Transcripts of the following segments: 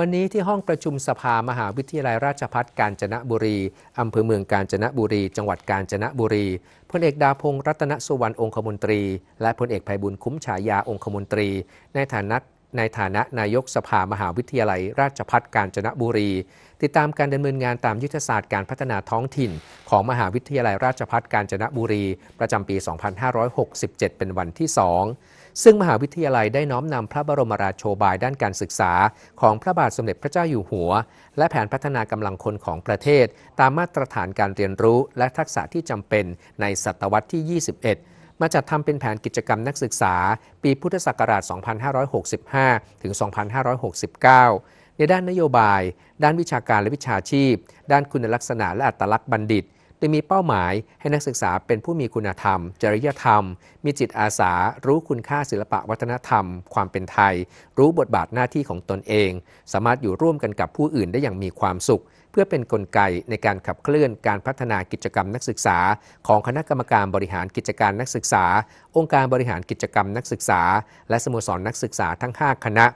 วันนี้ที่ห้องประชุมสภามหาวิทยาลัยราชพัฒกาญจนบุรี อำเภอเมืองกาญจนบุรี จังหวัดกาญจนบุรีพลเอกดาพงศ์รัตนสุวรรณองคมนตรี และพลเอกไพบุญคุ้มฉายาองคมนตรี ในฐานะ ในฐานะนายกสภามหาวิทยาลัย ราชภัฏกาญจนบุรี ติดตามการดำเนินงานตามยุทธศาสตร์การพัฒนาท้องถิ่น ของมหาวิทยาลัยราชภัฏกาญจนบุรี ประจำปี 2567 เป็นวันที่ 2 ซึ่งมหาวิทยาลัยได้น้อมนำพระบรมราโชบายด้านการศึกษา ของพระบาทสมเด็จพระเจ้าอยู่หัว และแผนพัฒนากำลังคนของประเทศ ตามมาตรฐานการเรียนรู้ และทักษะที่จำเป็นในศตวรรษที่ 21 มาจัดทำเป็นแผนกิจกรรมนักศึกษา ปีพุทธศักราช 2565 ถึง 2569 ในด้านนโยบาย ด้านวิชาการและวิชาชีพ ด้านคุณลักษณะและอัตลักษณ์บัณฑิต โดยมีเป้าหมายให้นักศึกษาเป็นผู้มีคุณธรรม จริยธรรม มีจิตอาสา รู้คุณค่าศิลปะวัฒนธรรม ความเป็นไทย รู้บทบาทหน้าที่ของตนเอง สามารถอยู่ร่วมกันกับผู้อื่นได้อย่างมีความสุข เพื่อเป็นนกลไกในการขับเคลื่อนการพัฒนากิจกรรมนักศึกษา ของคณะกรรมการบริหารกิจการนักศึกษา องค์การบริหารกิจกรรมนักศึกษา และสโมสรนักศึกษาทั้ง 5 คณะ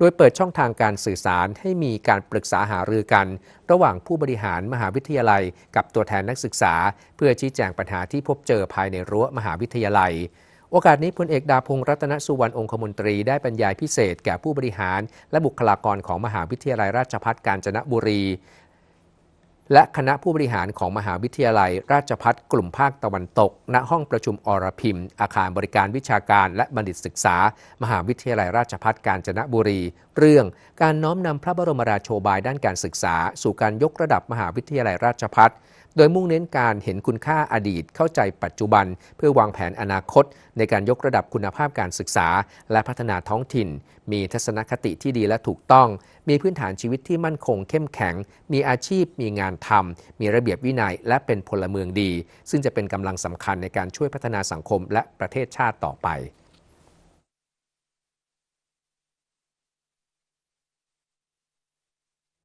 โดยเปิดช่องทางการสื่อสารให้มีการปรึกษาหารือกัน ระหว่างผู้บริหารมหาวิทยาลัย กับตัวแทนนักศึกษา เพื่อชี้แจงปัญหาที่พบเจอภายในรั้วมหาวิทยาลัย โอกาสนี้พลเอกดาพงศ์รัตนสุวรรณองคมนตรีได้บรรยายพิเศษแก่ผู้บริหาร และบุคลากรของมหาวิทยาลัยราชภัฏกาญจนบุรี และคณะผู้บริหารของมหาวิทยาลัย ราชพัฒกลุ่มภาคตะวันตก ณ ห้องประชุมอรพิมอาคารบริการวิชาการและบัณฑิตศึกษา มหาวิทยาลัยราชพัฒกาญจนบุรี เรื่องการน้อมนำพระบรมราโชบายด้านการศึกษา สู่การยกระดับมหาวิทยาลัยราชพัฒ ดยมุ่งเน้นการเห็นคุณค่าอดีตเข้าใจปัจจุบัน เพื่อวางแผนอนาคต ในการยกระดับคุณภาพการศึกษา และพัฒนาท้องถิ่น มีทัศนคติที่ดีและถูกต้อง มีพื้นฐานชีวิตที่มั่นคงเข้มแข็ง มีอาชีพ มีงานทำมีระเบียบวินัย และเป็นพลเมืองดี ซึ่งจะเป็นกำลังสำคัญในการช่วยพัฒนาสังคมและประเทศชาติต่อไป